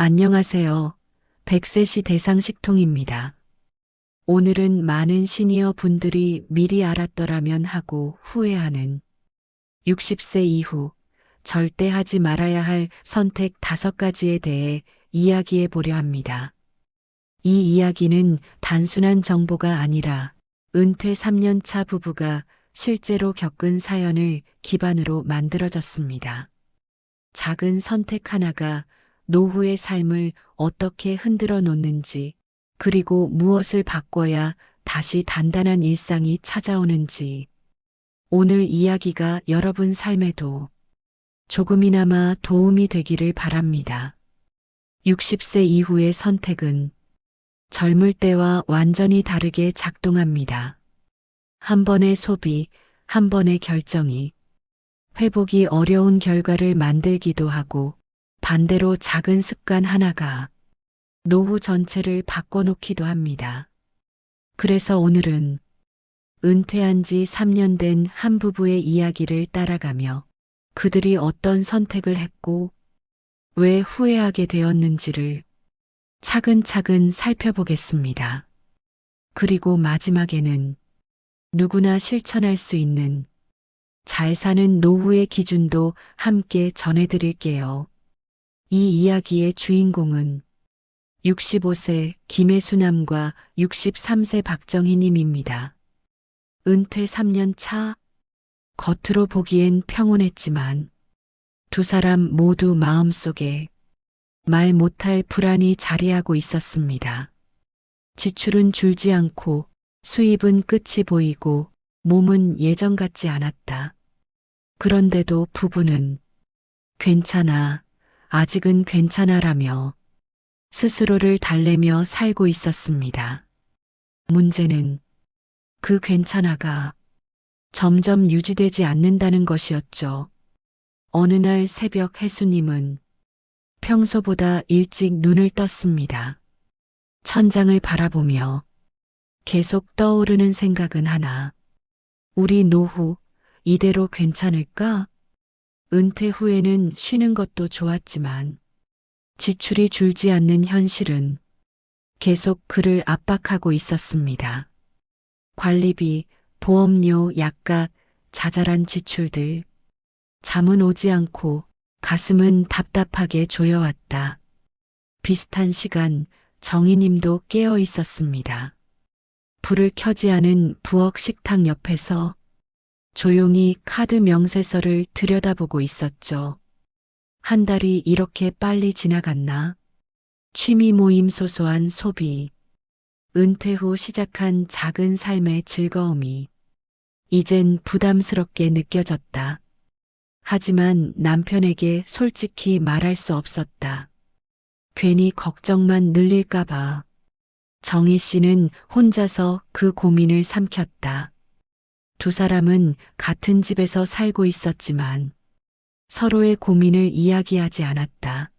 안녕하세요. 백세시 대상식통입니다. 오늘은 많은 시니어 분들이 미리 알았더라면 하고 후회하는 60세 이후 절대 하지 말아야 할 선택 다섯 가지에 대해 이야기해 보려 합니다. 이 이야기는 단순한 정보가 아니라 은퇴 3년 차 부부가 실제로 겪은 사연을 기반으로 만들어졌습니다. 작은 선택 하나가 노후의 삶을 어떻게 흔들어 놓는지, 그리고 무엇을 바꿔야 다시 단단한 일상이 찾아오는지, 오늘 이야기가 여러분 삶에도 조금이나마 도움이 되기를 바랍니다. 60세 이후의 선택은 젊을 때와 완전히 다르게 작동합니다. 한 번의 소비, 한 번의 결정이 회복이 어려운 결과를 만들기도 하고 반대로 작은 습관 하나가 노후 전체를 바꿔놓기도 합니다. 그래서 오늘은 은퇴한 지 3년 된 한 부부의 이야기를 따라가며 그들이 어떤 선택을 했고 왜 후회하게 되었는지를 차근차근 살펴보겠습니다. 그리고 마지막에는 누구나 실천할 수 있는 잘 사는 노후의 기준도 함께 전해드릴게요. 이 이야기의 주인공은 65세 김혜수남과 63세 박정희님입니다. 은퇴 3년 차, 겉으로 보기엔 평온했지만 두 사람 모두 마음속에 말 못할 불안이 자리하고 있었습니다. 지출은 줄지 않고 수입은 끝이 보이고 몸은 예전 같지 않았다. 그런데도 부부는 괜찮아, 아직은 괜찮아라며 스스로를 달래며 살고 있었습니다. 문제는 그 괜찮아가 점점 유지되지 않는다는 것이었죠. 어느 날 새벽 혜수님은 평소보다 일찍 눈을 떴습니다. 천장을 바라보며 계속 떠오르는 생각은 하나. 우리 노후 이대로 괜찮을까? 은퇴 후에는 쉬는 것도 좋았지만 지출이 줄지 않는 현실은 계속 그를 압박하고 있었습니다. 관리비, 보험료, 약값, 자잘한 지출들. 잠은 오지 않고 가슴은 답답하게 조여왔다. 비슷한 시간 정희님도 깨어 있었습니다. 불을 켜지 않은 부엌 식탁 옆에서 조용히 카드 명세서를 들여다보고 있었죠. 한 달이 이렇게 빨리 지나갔나? 취미 모임 소소한 소비, 은퇴 후 시작한 작은 삶의 즐거움이 이젠 부담스럽게 느껴졌다. 하지만 남편에게 솔직히 말할 수 없었다. 괜히 걱정만 늘릴까봐. 정희 씨는 혼자서 그 고민을 삼켰다. 두 사람은 같은 집에서 살고 있었지만 서로의 고민을 이야기하지 않았다.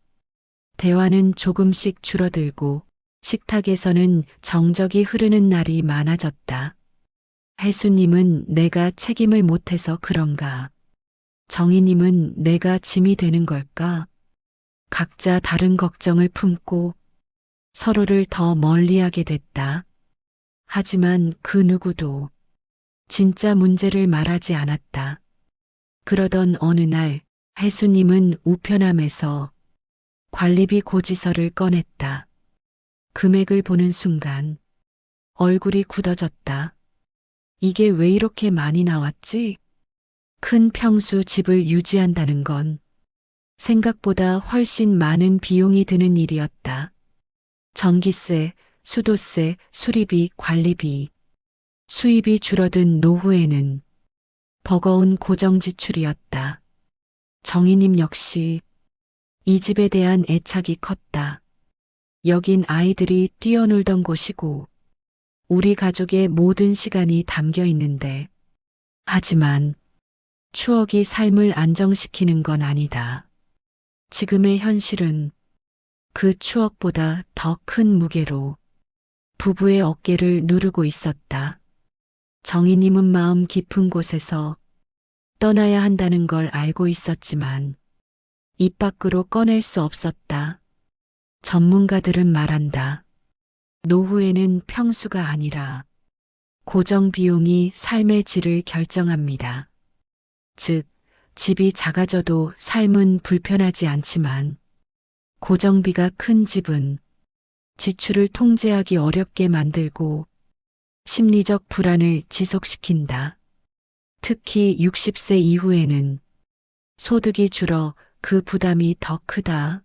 대화는 조금씩 줄어들고 식탁에서는 정적이 흐르는 날이 많아졌다. 혜수님은 내가 책임을 못해서 그런가. 정희님은 내가 짐이 되는 걸까? 각자 다른 걱정을 품고 서로를 더 멀리하게 됐다. 하지만 그 누구도 진짜 문제를 말하지 않았다. 그러던 어느 날 혜수님은 우편함에서 관리비 고지서를 꺼냈다. 금액을 보는 순간 얼굴이 굳어졌다. 이게 왜 이렇게 많이 나왔지? 큰 평수 집을 유지한다는 건 생각보다 훨씬 많은 비용이 드는 일이었다. 전기세, 수도세, 수리비, 관리비. 수입이 줄어든 노후에는 버거운 고정 지출이었다. 정희님 역시 이 집에 대한 애착이 컸다. 여긴 아이들이 뛰어놀던 곳이고 우리 가족의 모든 시간이 담겨 있는데 하지만 추억이 삶을 안정시키는 건 아니다. 지금의 현실은 그 추억보다 더 큰 무게로 부부의 어깨를 누르고 있었다. 정희님은 마음 깊은 곳에서 떠나야 한다는 걸 알고 있었지만 입 밖으로 꺼낼 수 없었다. 전문가들은 말한다. 노후에는 평수가 아니라 고정 비용이 삶의 질을 결정합니다. 즉, 집이 작아져도 삶은 불편하지 않지만 고정비가 큰 집은 지출을 통제하기 어렵게 만들고 심리적 불안을 지속시킨다. 특히 60세 이후에는 소득이 줄어 그 부담이 더 크다.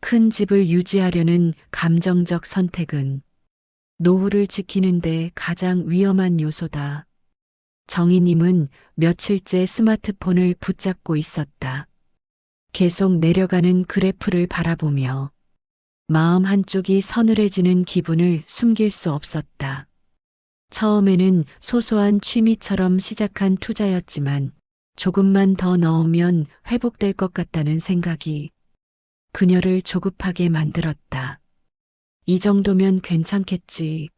큰 집을 유지하려는 감정적 선택은 노후를 지키는데 가장 위험한 요소다. 정희님은 며칠째 스마트폰을 붙잡고 있었다. 계속 내려가는 그래프를 바라보며 마음 한쪽이 서늘해지는 기분을 숨길 수 없었다. 처음에는 소소한 취미처럼 시작한 투자였지만 조금만 더 넣으면 회복될 것 같다는 생각이 그녀를 조급하게 만들었다. 이 정도면 괜찮겠지.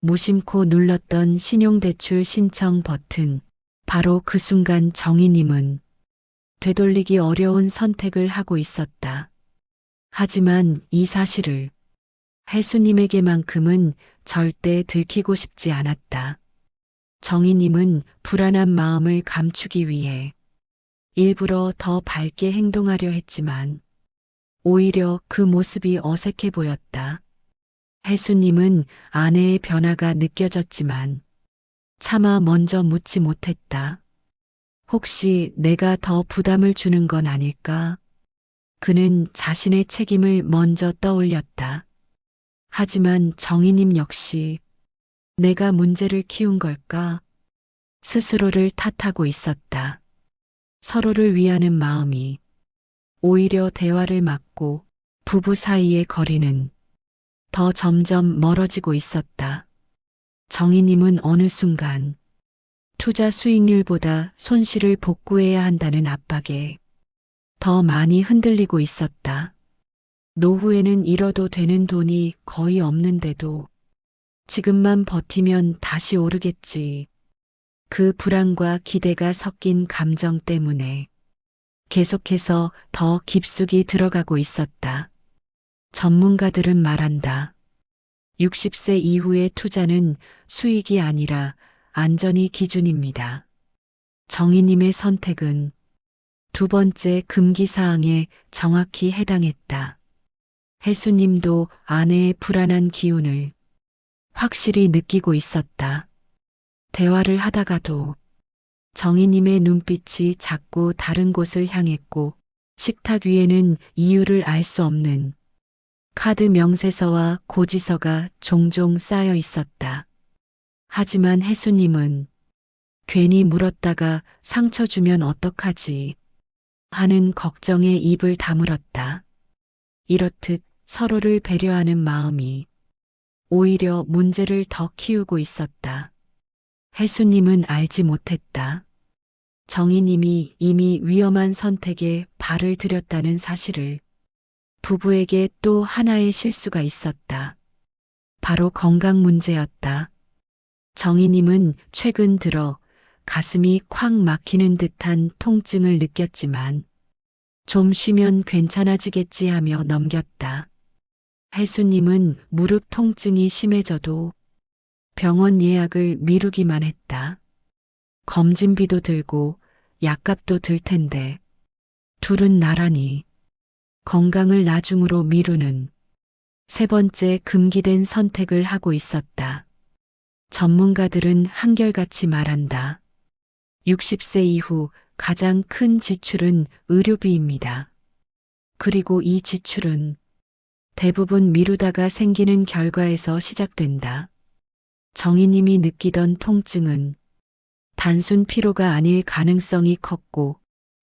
무심코 눌렀던 신용대출 신청 버튼. 바로 그 순간 정희님은 되돌리기 어려운 선택을 하고 있었다. 하지만 이 사실을 혜수님에게만큼은 절대 들키고 싶지 않았다. 정희님은 불안한 마음을 감추기 위해 일부러 더 밝게 행동하려 했지만 오히려 그 모습이 어색해 보였다. 혜수님은 아내의 변화가 느껴졌지만 차마 먼저 묻지 못했다. 혹시 내가 더 부담을 주는 건 아닐까? 그는 자신의 책임을 먼저 떠올렸다. 하지만 정희님 역시 내가 문제를 키운 걸까? 스스로를 탓하고 있었다. 서로를 위하는 마음이 오히려 대화를 막고 부부 사이의 거리는 더 점점 멀어지고 있었다. 정희님은 어느 순간 투자 수익률보다 손실을 복구해야 한다는 압박에 더 많이 흔들리고 있었다. 노후에는 잃어도 되는 돈이 거의 없는데도 지금만 버티면 다시 오르겠지. 그 불안과 기대가 섞인 감정 때문에 계속해서 더 깊숙이 들어가고 있었다. 전문가들은 말한다. 60세 이후의 투자는 수익이 아니라 안전이 기준입니다. 정희님의 선택은 두 번째 금기사항에 정확히 해당했다. 혜수님도 아내의 불안한 기운을 확실히 느끼고 있었다. 대화를 하다가도 정희님의 눈빛이 자꾸 다른 곳을 향했고 식탁 위에는 이유를 알 수 없는 카드 명세서와 고지서가 종종 쌓여 있었다. 하지만 혜수님은 괜히 물었다가 상처 주면 어떡하지 하는 걱정에 입을 다물었다. 이렇듯 서로를 배려하는 마음이 오히려 문제를 더 키우고 있었다. 혜수님은 알지 못했다. 정희님이 이미 위험한 선택에 발을 들였다는 사실을 부부에게 또 하나의 실수가 있었다. 바로 건강 문제였다. 정희님은 최근 들어 가슴이 콱 막히는 듯한 통증을 느꼈지만 좀 쉬면 괜찮아지겠지 하며 넘겼다. 혜수님은 무릎 통증이 심해져도 병원 예약을 미루기만 했다. 검진비도 들고 약값도 들 텐데 둘은 나란히 건강을 나중으로 미루는 세 번째 금기된 선택을 하고 있었다. 전문가들은 한결같이 말한다. 60세 이후 가장 큰 지출은 의료비입니다. 그리고 이 지출은 대부분 미루다가 생기는 결과에서 시작된다. 정희님이 느끼던 통증은 단순 피로가 아닐 가능성이 컸고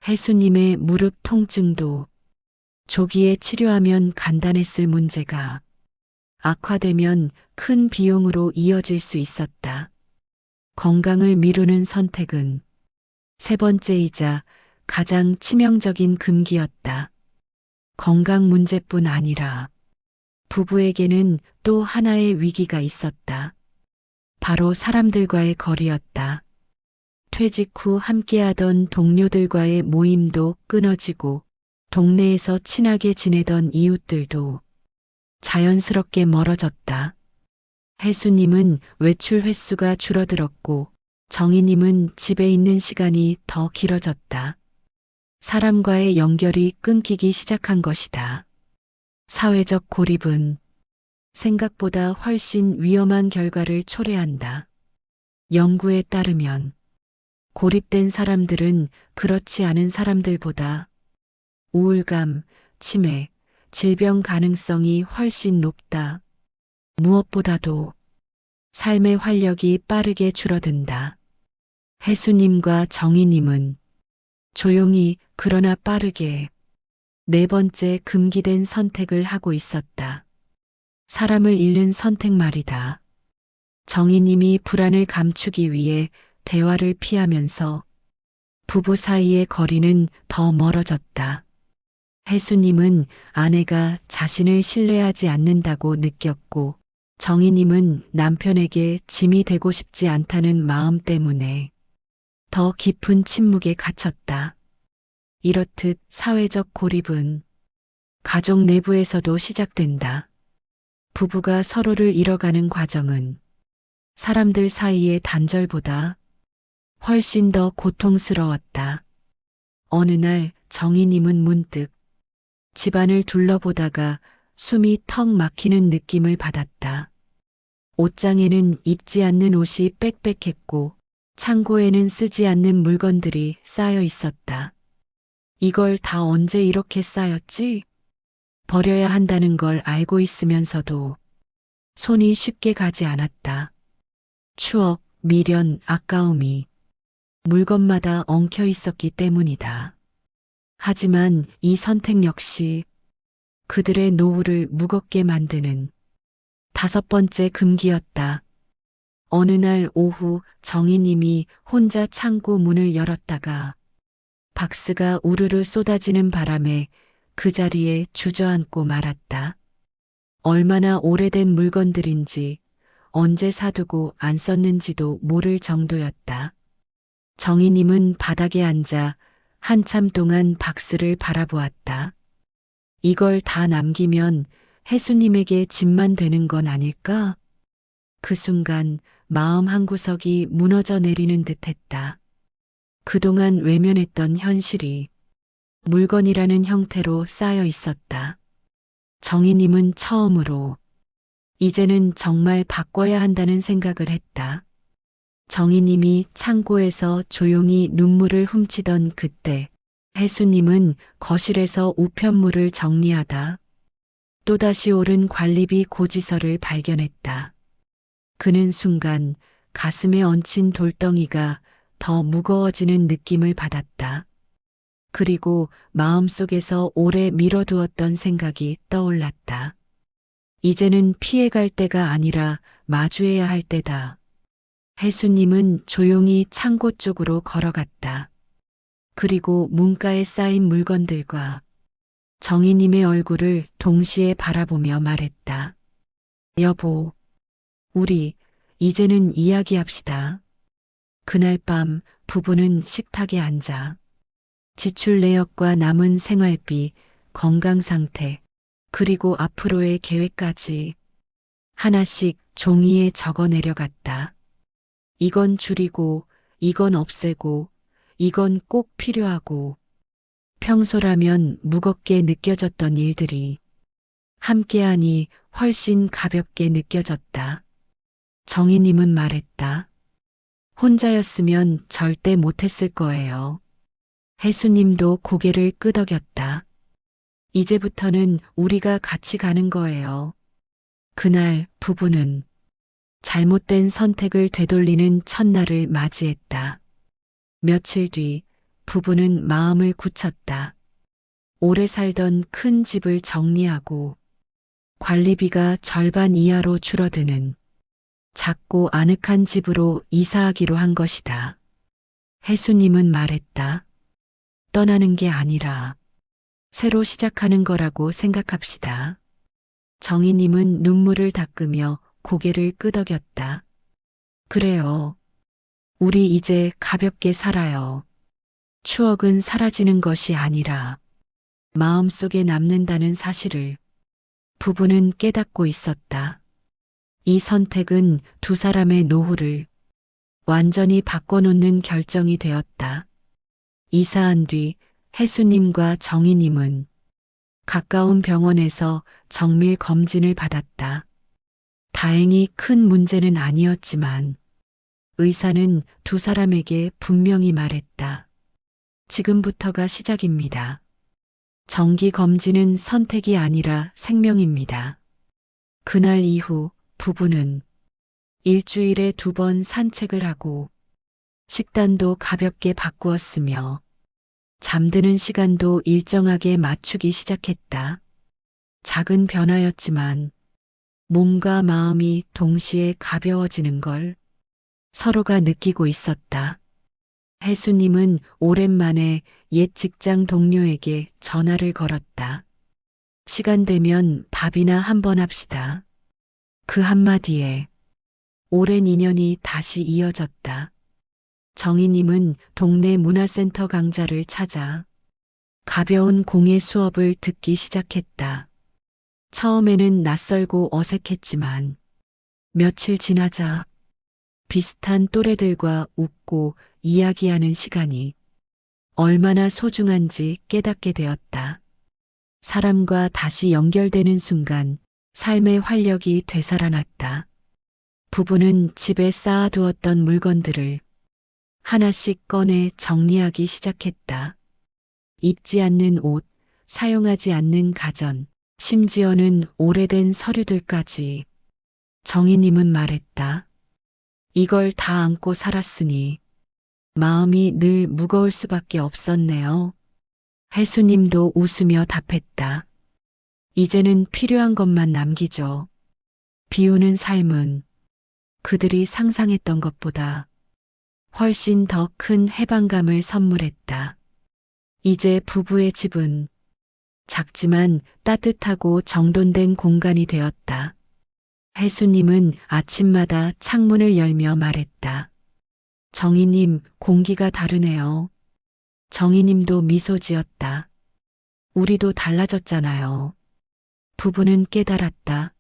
혜수님의 무릎 통증도 조기에 치료하면 간단했을 문제가 악화되면 큰 비용으로 이어질 수 있었다. 건강을 미루는 선택은 세 번째이자 가장 치명적인 금기였다. 건강 문제뿐 아니라 부부에게는 또 하나의 위기가 있었다. 바로 사람들과의 거리였다. 퇴직 후 함께하던 동료들과의 모임도 끊어지고 동네에서 친하게 지내던 이웃들도 자연스럽게 멀어졌다. 혜수님은 외출 횟수가 줄어들었고 정희님은 집에 있는 시간이 더 길어졌다. 사람과의 연결이 끊기기 시작한 것이다. 사회적 고립은 생각보다 훨씬 위험한 결과를 초래한다. 연구에 따르면 고립된 사람들은 그렇지 않은 사람들보다 우울감, 치매, 질병 가능성이 훨씬 높다. 무엇보다도 삶의 활력이 빠르게 줄어든다. 혜수님과 정희님은 조용히 그러나 빠르게 네 번째 금기된 선택을 하고 있었다. 사람을 잃는 선택 말이다. 정희님이 불안을 감추기 위해 대화를 피하면서 부부 사이의 거리는 더 멀어졌다. 혜수님은 아내가 자신을 신뢰하지 않는다고 느꼈고 정희님은 남편에게 짐이 되고 싶지 않다는 마음 때문에 더 깊은 침묵에 갇혔다. 이렇듯 사회적 고립은 가족 내부에서도 시작된다. 부부가 서로를 잃어가는 과정은 사람들 사이의 단절보다 훨씬 더 고통스러웠다. 어느 날 정희님은 문득 집안을 둘러보다가 숨이 턱 막히는 느낌을 받았다. 옷장에는 입지 않는 옷이 빽빽했고 창고에는 쓰지 않는 물건들이 쌓여 있었다. 이걸 다 언제 이렇게 쌓였지? 버려야 한다는 걸 알고 있으면서도 손이 쉽게 가지 않았다. 추억, 미련, 아까움이 물건마다 엉켜 있었기 때문이다. 하지만 이 선택 역시 그들의 노후를 무겁게 만드는 다섯 번째 금기였다. 어느 날 오후 정희님이 혼자 창고 문을 열었다가 박스가 우르르 쏟아지는 바람에 그 자리에 주저앉고 말았다. 얼마나 오래된 물건들인지 언제 사두고 안 썼는지도 모를 정도였다. 정희님은 바닥에 앉아 한참 동안 박스를 바라보았다. 이걸 다 남기면 혜수님에게 짐만 되는 건 아닐까? 그 순간 마음 한구석이 무너져 내리는 듯 했다. 그동안 외면했던 현실이 물건이라는 형태로 쌓여 있었다. 정희님은 처음으로 이제는 정말 바꿔야 한다는 생각을 했다. 정희님이 창고에서 조용히 눈물을 훔치던 그때 혜수님은 거실에서 우편물을 정리하다 또다시 오른 관리비 고지서를 발견했다. 그는 순간 가슴에 얹힌 돌덩이가 더 무거워지는 느낌을 받았다. 그리고 마음속에서 오래 미뤄두었던 생각이 떠올랐다. 이제는 피해갈 때가 아니라 마주해야 할 때다. 혜수님은 조용히 창고 쪽으로 걸어갔다. 그리고 문가에 쌓인 물건들과 정희님의 얼굴을 동시에 바라보며 말했다. 여보, 우리 이제는 이야기합시다. 그날 밤 부부는 식탁에 앉아 지출 내역과 남은 생활비, 건강 상태, 그리고 앞으로의 계획까지 하나씩 종이에 적어 내려갔다. 이건 줄이고, 이건 없애고, 이건 꼭 필요하고, 평소라면 무겁게 느껴졌던 일들이 함께하니 훨씬 가볍게 느껴졌다. 정희님은 말했다. 혼자였으면 절대 못했을 거예요. 혜수님도 고개를 끄덕였다. 이제부터는 우리가 같이 가는 거예요. 그날 부부는 잘못된 선택을 되돌리는 첫날을 맞이했다. 며칠 뒤 부부는 마음을 굳혔다. 오래 살던 큰 집을 정리하고 관리비가 절반 이하로 줄어드는 작고 아늑한 집으로 이사하기로 한 것이다. 혜수님은 말했다. 떠나는 게 아니라 새로 시작하는 거라고 생각합시다. 정희님은 눈물을 닦으며 고개를 끄덕였다. 그래요. 우리 이제 가볍게 살아요. 추억은 사라지는 것이 아니라 마음속에 남는다는 사실을 부부는 깨닫고 있었다. 이 선택은 두 사람의 노후를 완전히 바꿔놓는 결정이 되었다. 이사한 뒤 혜수님과 정희님은 가까운 병원에서 정밀 검진을 받았다. 다행히 큰 문제는 아니었지만 의사는 두 사람에게 분명히 말했다. 지금부터가 시작입니다. 정기 검진은 선택이 아니라 생명입니다. 그날 이후 부부는 일주일에 두 번 산책을 하고 식단도 가볍게 바꾸었으며 잠드는 시간도 일정하게 맞추기 시작했다. 작은 변화였지만 몸과 마음이 동시에 가벼워지는 걸 서로가 느끼고 있었다. 혜수님은 오랜만에 옛 직장 동료에게 전화를 걸었다. 시간 되면 밥이나 한번 합시다. 그 한마디에 오랜 인연이 다시 이어졌다. 정희님은 동네 문화센터 강좌를 찾아 가벼운 공예 수업을 듣기 시작했다. 처음에는 낯설고 어색했지만 며칠 지나자 비슷한 또래들과 웃고 이야기하는 시간이 얼마나 소중한지 깨닫게 되었다. 사람과 다시 연결되는 순간 삶의 활력이 되살아났다. 부부는 집에 쌓아두었던 물건들을 하나씩 꺼내 정리하기 시작했다. 입지 않는 옷, 사용하지 않는 가전, 심지어는 오래된 서류들까지. 정희님은 말했다. 이걸 다 안고 살았으니 마음이 늘 무거울 수밖에 없었네요. 혜수님도 웃으며 답했다. 이제는 필요한 것만 남기죠. 비우는 삶은 그들이 상상했던 것보다 훨씬 더 큰 해방감을 선물했다. 이제 부부의 집은 작지만 따뜻하고 정돈된 공간이 되었다. 혜수님은 아침마다 창문을 열며 말했다. 정희님, 공기가 다르네요. 정희님도 미소 지었다. 우리도 달라졌잖아요. 부부는 깨달았다.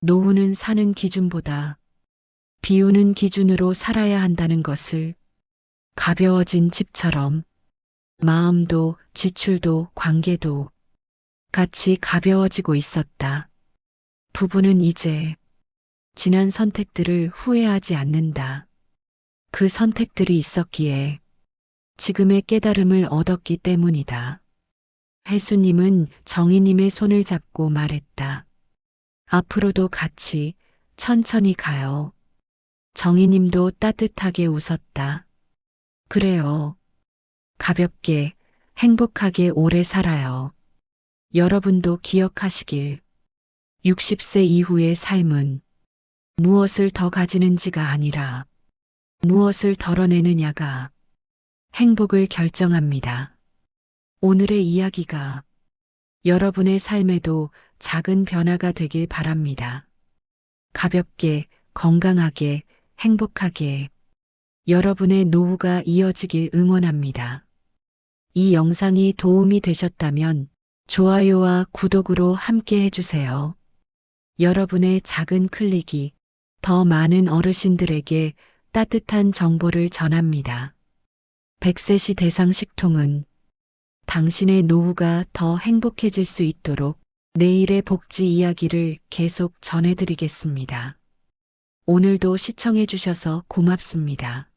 노후는 사는 기준보다 비우는 기준으로 살아야 한다는 것을 가벼워진 집처럼 마음도 지출도 관계도 같이 가벼워지고 있었다. 부부는 이제 지난 선택들을 후회하지 않는다. 그 선택들이 있었기에 지금의 깨달음을 얻었기 때문이다. 혜수님은 정희님의 손을 잡고 말했다. 앞으로도 같이 천천히 가요. 정희님도 따뜻하게 웃었다. 그래요. 가볍게, 행복하게 오래 살아요. 여러분도 기억하시길. 60세 이후의 삶은 무엇을 더 가지는지가 아니라 무엇을 덜어내느냐가 행복을 결정합니다. 오늘의 이야기가 여러분의 삶에도 작은 변화가 되길 바랍니다. 가볍게, 건강하게, 행복하게 여러분의 노후가 이어지길 응원합니다. 이 영상이 도움이 되셨다면 좋아요와 구독으로 함께 해주세요. 여러분의 작은 클릭이 더 많은 어르신들에게 따뜻한 정보를 전합니다. 백세시 대상 식통은 당신의 노후가 더 행복해질 수 있도록 내일의 복지 이야기를 계속 전해드리겠습니다. 오늘도 시청해주셔서 고맙습니다.